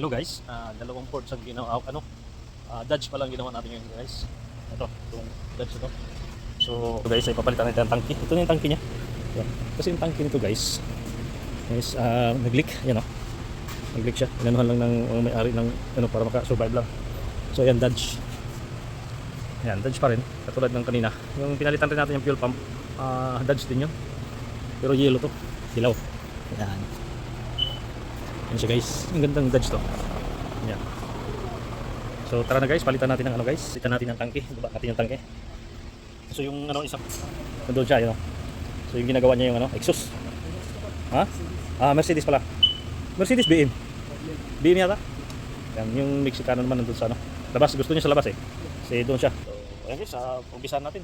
Hello guys, Ah, dalawang ports ang ginawa, ano, ah, Dodge pa lang ginawa natin ngayon guys. Ito, itong Dodge ito. So guys, ay papalitan natin ang tangke. Ito na yung tangke niya. Yan. Kasi yung tangke nito guys, is ah, nag-leak, yan o. Nag-leak siya. Inanuhan lang ng mga may-ari ng ano para maka-survive lang. So yan, Dodge. Yan, Dodge pa rin. Katulad ng kanina. Yung pinalitan rin natin yung fuel pump, ah, Dodge din yun. Pero yellow to. Hilaw. Yan. Yan siya guys. Ang gandang Dodge to. Yan. So tara na guys, palitan natin ng ano guys. Palitan natin ng tangke. Baba natin yung tangke. So yung ano isang nandun siya, yun. So yung ginagawa niya yung ano, exhaust. Ha? Ah, Mercedes pala. Mercedes BM. BM yata. Yan, yung Mexicano naman nandun sa ano. Labas, gusto niya sa labas eh. Kasi doon siya. So, ayan guys, uh, umpisahan natin.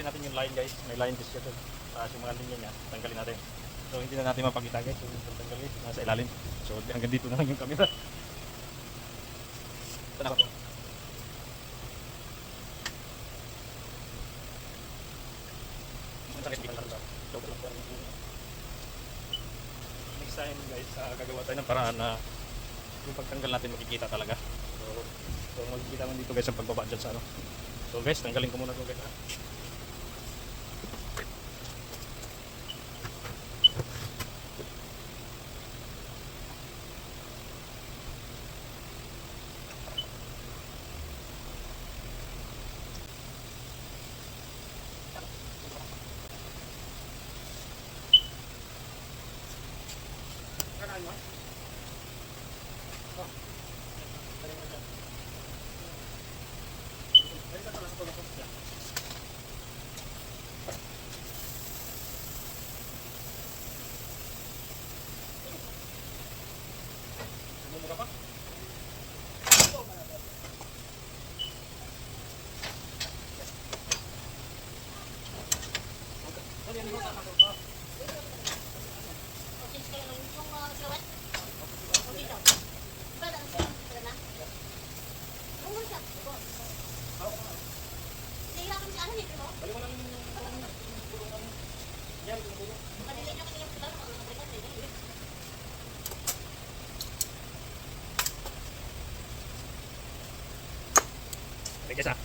Tanggalin natin yung line guys. May line disc dyan taas yung mga linya niya tanggalin natin. So hindi na natin mapakita guys. Yung tanggalin nasa ilalim. So hanggang dito na lang yung camera. Ito na ito lang po. next time guys ah, gagawa tayo ng paraan na yung pagtanggal natin makikita talaga. So, so makikita mo dito guys ang pagbaba dyan sa ano. So guys tanggalin ko muna ito guys ah. Okay, guys ah.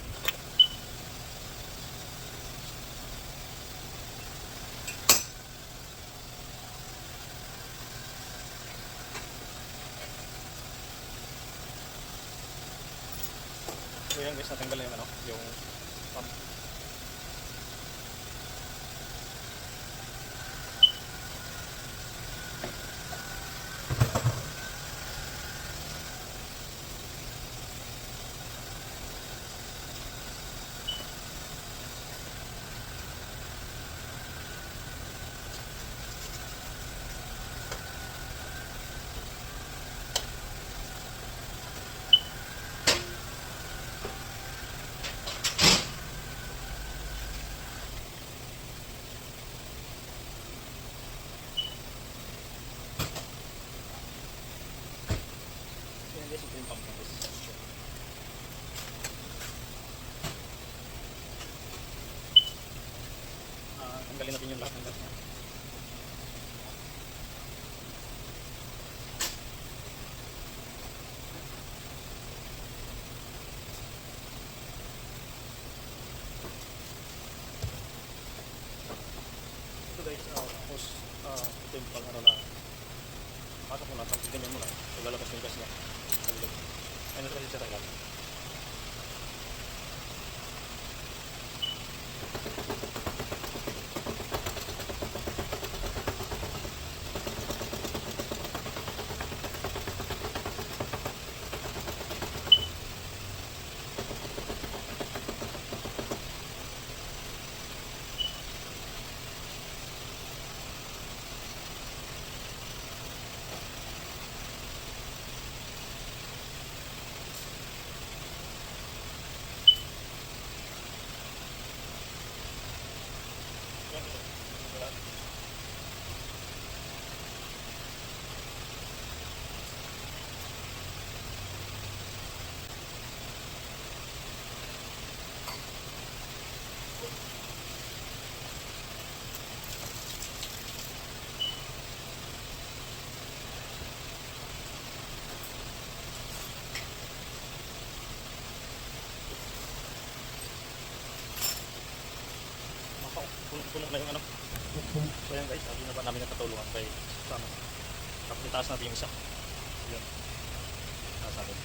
So yan guys, natanggal na yung ano, yung yung pang ano na pasok mo na, tapos ganyan mo na. So, lalabas na yung gas niya. Na kasi siya tagal. Puno-puno na yung ano. So yan guys, sabi na ba namin natutulungan kay sama. Tapos itaas natin yung isa. Yun. Itaas natin.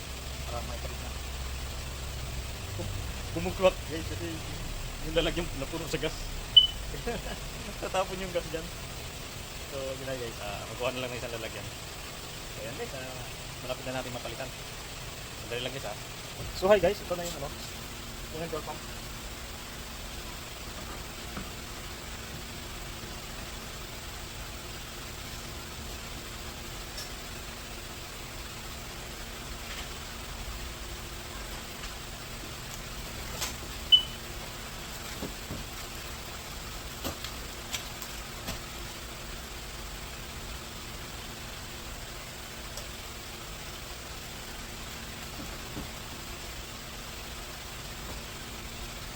Para may palit na. Bumuklot guys kasi yung lalagyan napuno sa gas. Tatapon yung gas dyan. So yun na guys, uh, magkuha na lang ng isang lalagyan. So yan guys, uh, malapit na natin mapalitan. Sandali lang guys ha. So hi guys, ito na yung ano. Ito na yung door pump.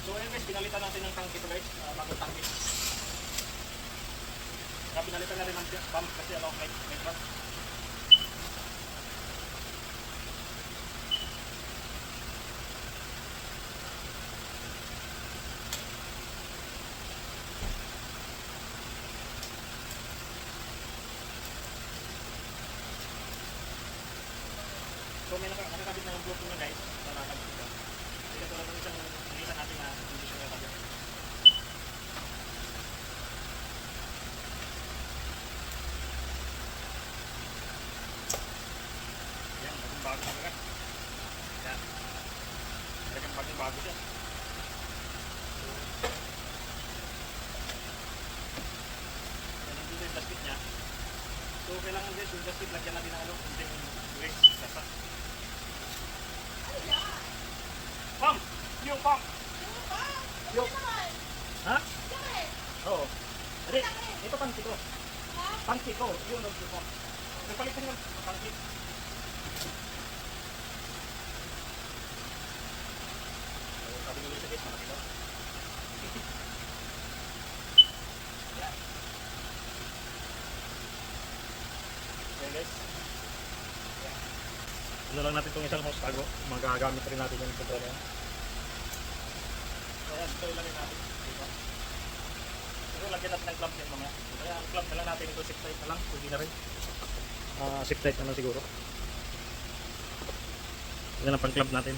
So ayun guys, pinalitan natin ng tangke ito guys, uh, bagong tangke. Saka pinalitan na rin ng pump kasi ano, may, may truck. So may naka, nakakabit na yung Bluetooth na guys, na nakakabit ko. Hindi ka tulad ng isang nilisan natin na hindi siya nakakabit. Yan, bagong bago talaga. Yan. Talagang bagong bago siya. So, yan ang dito yung plastic niya. So yung plastic lagyan natin ng ano, hindi yung grease, sasa. Pump! Yung pump! Yung... Ha? Oo. Hindi, ito pangki ko. Pangki ko, yun yung pump. Nagpalit ko yung pangki. So, Sabi nila sa guys, malaki daw. Yan. Okay guys. Yan. Ano lang natin itong isang hose tago. Magagamit rin natin yung controller. yan. Kaya dito ilagay natin. Dito. Siguro lagyan natin ng clamp yan mamaya. Kaya ang clamp na lang natin ito, zip tight na lang. Pwede na rin. Ah, zip tight na lang siguro. Yan ang pang clamp natin.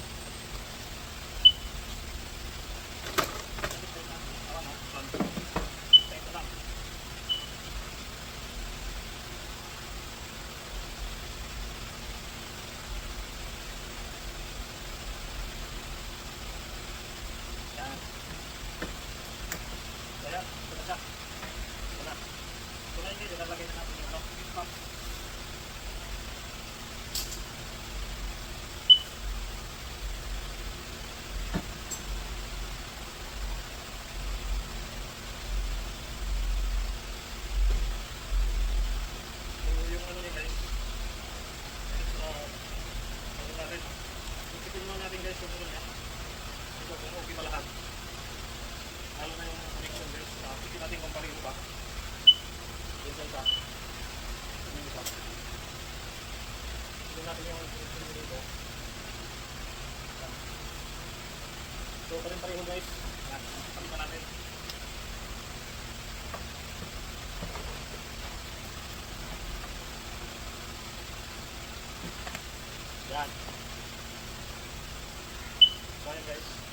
So yun guys.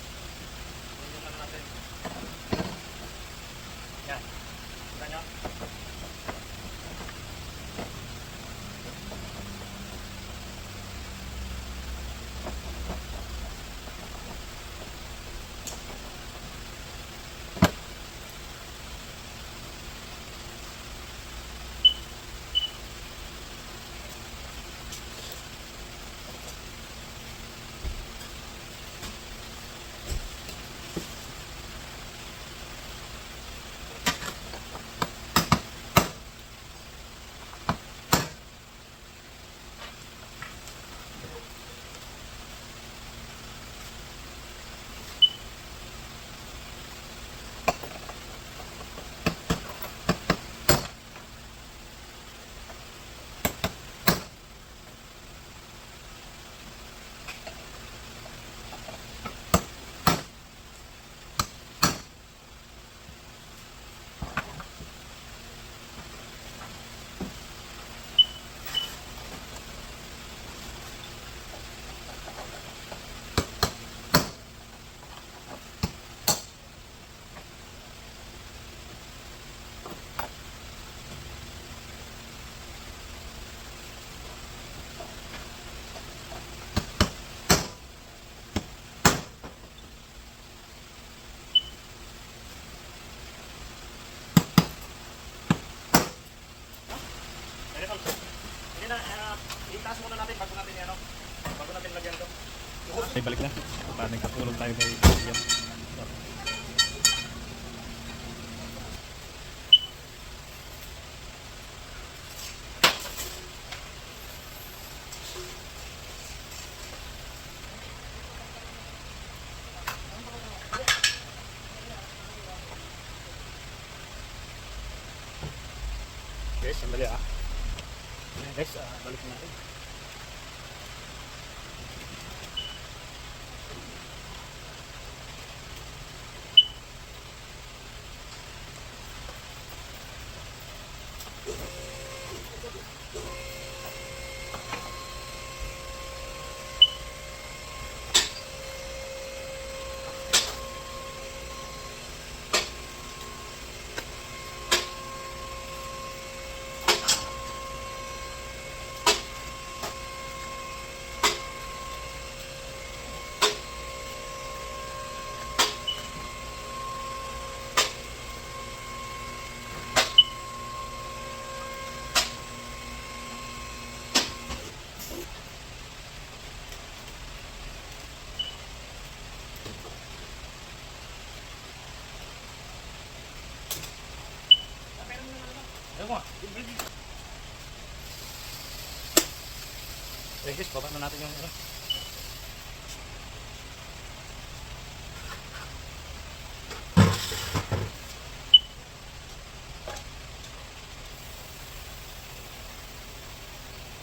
Ay, balik na. Para nagkatulog tayo kay William. Guys, sandali ah. Guys, ah, balik na natin. Ayun ko nga. Eh, baba na natin yung ano.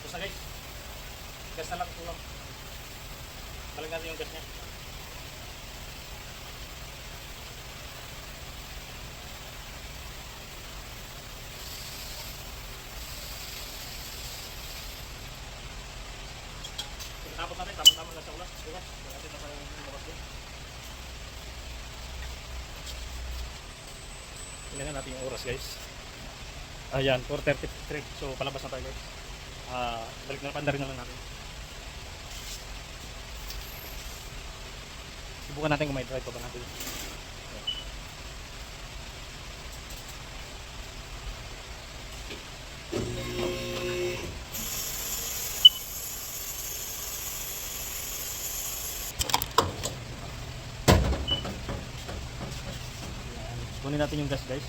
Tapos na guys. Gas na lang tulong. Balik natin yung gas niya. Tapos natin, tama-tama lang sa ulas. Diba? Natin na pa yung lumabas din. Tingnan natin yung oras guys. Ayan, 4.33. So palabas na tayo guys. Ah, balik na panda rin na lang natin. Subukan natin kung may drive pa ba natin. Ayan. Natin yung gas guys.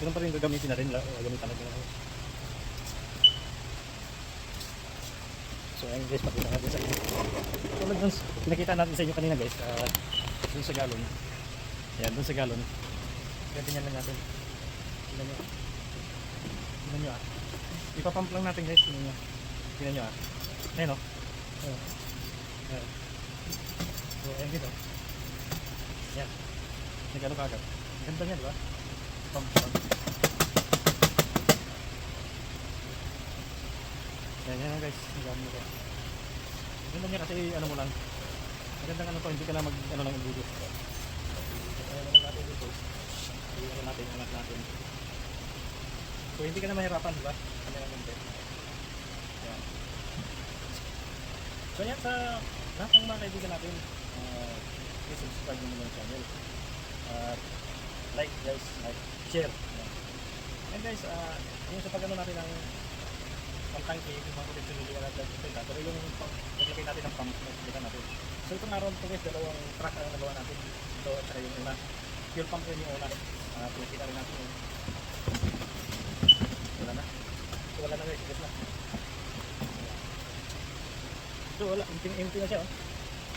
Ganun pa rin gagamitin natin. la- Gagamitan natin. So ayun guys, pakita natin sa inyo. Sa- pinakita natin sa inyo kanina guys. Uh, dun sa galon. Ayan, dun sa galon. Ganyan lang natin. Tingnan nyo. Tingnan nyo ah. Ipapump lang natin guys. Tingnan nyo. Tingnan nyo ah. Ayan o. Ayan. Ayan. So ayan dito. Ayan. Nagano kagad. Ganda niya, di ba? Pump pump. Yan, yan guys. Ang gamit ko. Ganda niya kasi ano mo lang. Magandang ano to, hindi ka na mag ano lang video. Kaya naman natin dito. Hindi naman natin, anak natin. So hindi ka na mahirapan, di ba? Kanya ng content. Yan. So yan sa lahat ng mga kaibigan natin, uh, please subscribe nyo muna yung channel. At like guys, like, share. And guys, uh, yung sa pag-ano natin ng pangtangki, yung mga protection hindi na natin ito, pero yung pag- paglagay natin ng pump, natin. So itong araw ito guys, dalawang truck ang nagawa natin. Ito at saka yung una. Fuel pump yun yung una. Uh, pinakita rin natin wala na. So wala na guys, guys na. So wala, empty, empty na siya oh.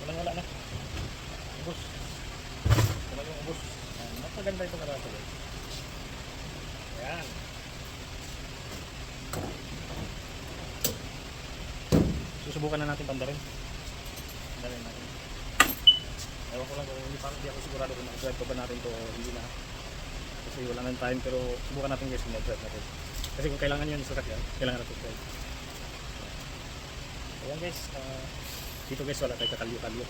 Walang wala na. Ubus. Wala yung ubus. Araw ito guys. Ayan. Susubukan na natin pandarin. Pandarin natin. Ewan ko lang kung hindi, pa, hindi ako sigurado kung mag-drive pa ba natin to o hindi na. Kasi wala nang time pero subukan natin guys kung mag-drive natin. Kasi kung kailangan yun sa sakyan, kailangan natin drive. Ayan guys, ah, dito guys wala tayo kakalyo-kalyo.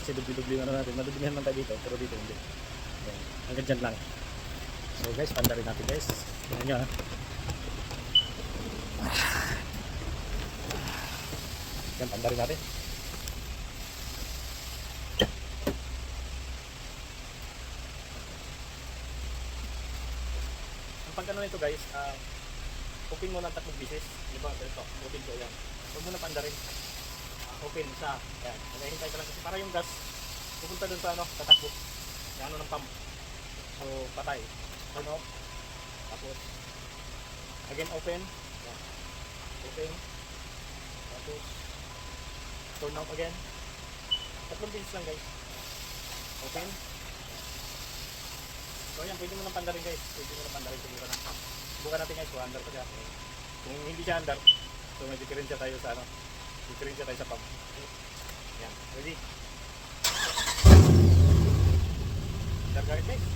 Kasi dubli-dubli na natin. Madudumihan man tayo dito pero dito hindi. Hanggang dyan lang. So guys, pandarin natin guys. Tingnan nyo ha. Yan, pandarin natin. Ang pagkano nito guys, uh, open mo ng tatlong bisis. Di ba? Ganito, open ko yan. Huwag mo na pandarin. Ah, open isa. Yan. Nagahintay ka lang kasi para yung gas pupunta dun sa ano, tatakbo. Ano ng pump. So, patay. Turn off. Tapos, again open. Open. Tapos, turn off again. Tatlong beses lang guys. Open. So yan, pwede mo nang pandarin guys. Pwede mo nang pandarin. Subukan natin. Subukan natin guys kung under pa siya. Kung hindi siya under, so may diferensya tayo sa ano. Diferensya tayo sa pump. Yan. Ready? Guys guys.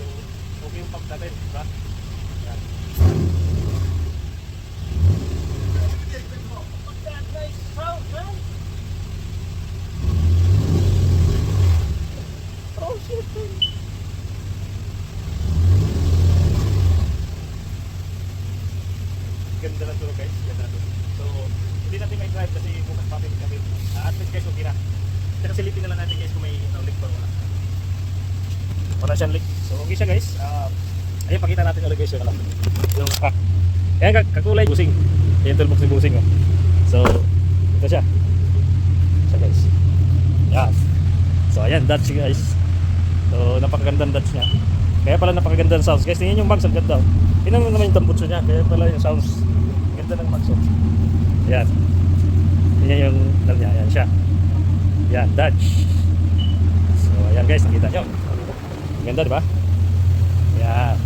So, okay yung pump natin. Diba? Yan. Oh shit, man. Ganda na to guys, ganda na to. So, hindi natin may drive kasi bukas pa natin kami. Uh, at least guys, okay na. Pero silipin na lang natin guys kung may uh, leak pa wala. Wala siyang leak. So, okay siya guys. Uh, ayun, pakita natin ulit guys yung ano. Yung, ah, ayan, kakulay busing. Ayan, toolbox ni busing. Oh. So, ito siya. Siya guys. Yan. So, ayan, Dutch guys. So, napakagandang Dutch niya. Kaya pala napakaganda ng sounds. Guys, tingnan yung mags, ang ganda. oh. Tingnan mo naman yung tambutso niya. Kaya pala yung sounds. Ganda ng mags. Oh. Ayan. Tingnan yung dal niya. Ayan siya. Ayan, Dutch. So, ayan guys, nakita nyo. Ganda, di ba? Ayan.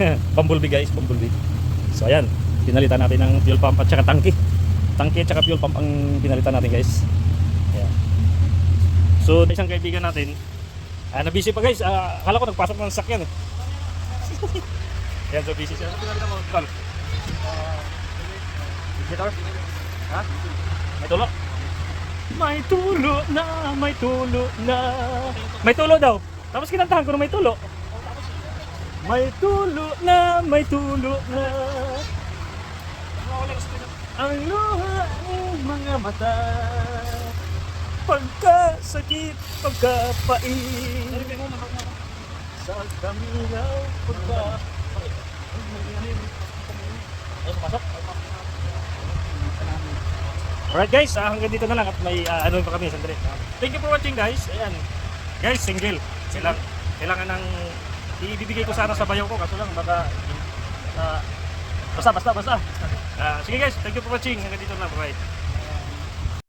Bumblebee guys, Bumblebee. So, ayan. Pinalitan natin ng fuel pump at saka tangki. Tangki at saka fuel pump ang pinalitan natin guys. Ayan. So, isang kaibigan natin, Ah, na busy pa guys. Ah, akala ko nagpasok ng sakyan eh. Yan, so busy siya. Ano pinaganda mo? Ah, Visitor? Ha? May tulo? May tulo na, may tulo na. May tulo daw. Tapos kinantahan ko na may tulo. May tulo na, may tulo na. Ang luha ng mga mata Pagkasakit, pagkapait Sa kaminaw, pagkapait? Alright guys, ah, hanggang dito na lang at may ah, ano pa kami sandali. Thank you for watching guys. Ayan. Guys, single. Kailangan, kailangan ng ibibigay ko sana sa bayaw ko kaso lang baka ah, basta basta basta. Ah, sige guys, thank you for watching. Hanggang dito na. Bye.